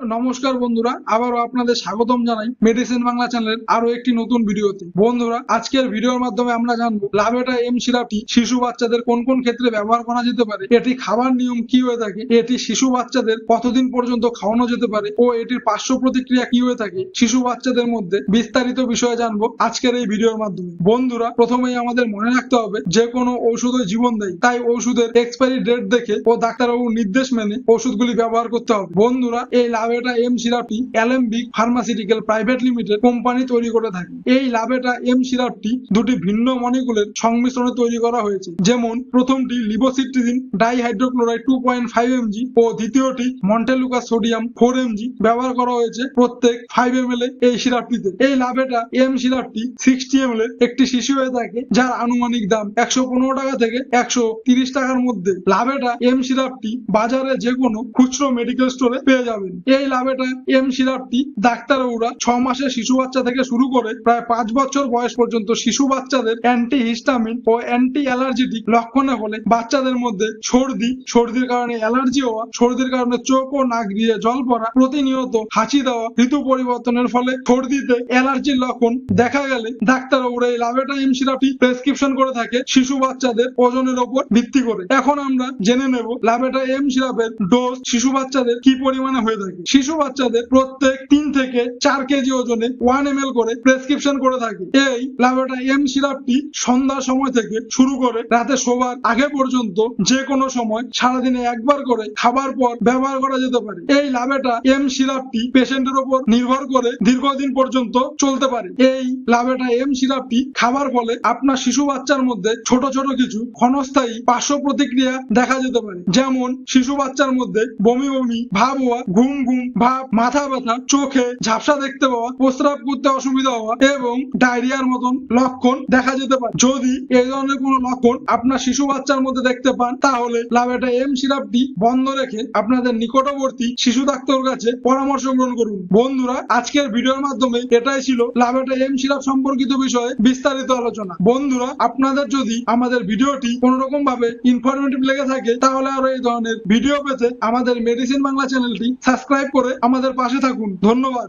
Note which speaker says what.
Speaker 1: নমস্কার বন্ধুরা, আবারও আপনাদের স্বাগতম জানাই মেডিসিন বাংলা চ্যানেলের আরও একটি নতুন ভিডিওতে। বন্ধুরা, আজকের ভিডিওর মাধ্যমে আমরা জানব লাভেটা এম সিরাপটি শিশু বাচ্চাদের কোন কোন ক্ষেত্রে ব্যবহার করা যেতে পারে, এটি খাবার নিয়ম কি হয়ে থাকে, এটি শিশু বাচ্চাদের কতদিন পর্যন্ত খাওয়ানো যেতে পারে ও এটির পার্শ্ব প্রতিক্রিয়া কি হয়ে থাকে, শিশু বাচ্চাদের মধ্যে বিস্তারিত বিষয়ে জানব আজকের এই ভিডিওর মাধ্যমে। বন্ধুরা, প্রথমেই আমাদের মনে রাখতে হবে, যে কোনো ঔষধই জীবন দেয়, তাই ওষুধের এক্সপায়ারি ডেট দেখে ও ডাক্তারবাবুর নির্দেশ মেনে ওষুধগুলি ব্যবহার করতে হবে। বন্ধুরা, এই লাভেটা M সিরাপটি Alembic pharmaceutical private limited company তৈরি করে থাকে। এই লাভেটা এম সিরাপটি দুটি ভিন্ন মলিকুলের সংমিশ্রণে তৈরি করা হয়েছে। যেমন, প্রথমটি levocetirizine dihydrochloride two point five MG ও দ্বিতীয়টি মন্টেলুকা সোডিয়াম ফোর এমজি ব্যবহার করা হয়েছে প্রত্যেক ফাইভ এম এল এই সিরাপটিতে এই লাভেটা এম সিরাপটি সিক্সটি এম এল একটি শিশু হয়ে থাকে, যার আনুমানিক দাম একশো পনেরো টাকা থেকে একশো তিরিশ টাকার মধ্যে। লাভেটা এম সিরাপটি বাজারে যে কোনো খুচরো মেডিকেল স্টোরে পেয়ে যাবেন। এই লাভেটা এম সিরাপটি ওরা ছ মাসের শিশু বাচ্চা থেকে শুরু করে প্রায় পাঁচ বছর বয়স পর্যন্ত শিশু বাচ্চাদের অ্যান্টি হিস্টামিন ও অ্যান্টি অ্যালার্জেটিক লক্ষণে হলে বাচ্চাদের মধ্যে সর্দি, সর্দির কারণে অ্যালার্জি হওয়া, সর্দির কারণে চোখ ও নাক দিয়ে জল পড়া, প্রতিনিয়ত হাঁচি দেওয়া, ঋতু পরিবর্তনের ফলে সর্দিতে অ্যালার্জির লক্ষণ দেখা গেলে ডাক্তার ওরা এই লাভেটা এম সিরাপটি প্রেসক্রিপশন করে থাকে শিশু বাচ্চাদের ওজনের ওপর ভিত্তি করে। এখন আমরা জেনে নেব লাভেটা এম সিরাপের ডোজ শিশু বাচ্চাদের কি পরিমাণে হয়ে থাকে। শিশু বাচ্চাদের প্রত্যেক তিন থেকে চার কেজি ওজনে ওয়ান এম করে প্রেসক্রিপশন করে থাকে। এই লাভেটা এম সিরাপটি সন্ধ্যার সময় থেকে শুরু করে রাতে শোবার আগে পর্যন্ত যে কোনো সময় সারাদিনে একবার করে খাবার পর ব্যবহার করা যেতে পারে। এই লাভেটা এম সিরাপটি পেশেন্টের উপর নির্ভর করে দীর্ঘদিন পর্যন্ত চলতে পারে। এই লাভেটা এম সিরাপটি খাবার ফলে আপনার শিশু বাচ্চার মধ্যে ছোট ছোট কিছু ক্ষণস্থায়ী পার্শ্ব প্রতিক্রিয়া দেখা যেতে পারে। যেমন শিশু বাচ্চার মধ্যে বমি বমি, ভাব হওয়া, ঘুম ঘুম, ভাব, মাথা ব্যথা চোখে ঝাপসা দেখতে পাওয়া, প্রস্রাব করতে অসুবিধা হওয়া এবং ডায়রিয়ার মতন লক্ষণ দেখা যেতে পারে। যদি এই ধরনের কোনো লক্ষণ আপনার শিশু বাচ্চার মধ্যে দেখতে পান, তাহলে লাভেটা এম সিরাপটি বন্ধ রেখে আপনাদের নিকটবর্তী শিশু ডাক্তার কাছে পরামর্শ গ্রহণ করুন। বন্ধুরা, আজকের ভিডিওর মাধ্যমে এটাই ছিল লাভেটা এম সিরাপ সম্পর্কিত বিষয়ে বিস্তারিত আলোচনা। বন্ধুরা, আপনাদের যদি আমাদের ভিডিওটি কোন রকম ভাবে ইনফরমেটিভ লেগে থাকে, তাহলে আরও এই ধরনের ভিডিও পেতে আমাদের মেডিসিন বাংলা চ্যানেলটি সাবস্ক্রাইব করে আমাদের পাশে থাকুন। ধন্যবাদ।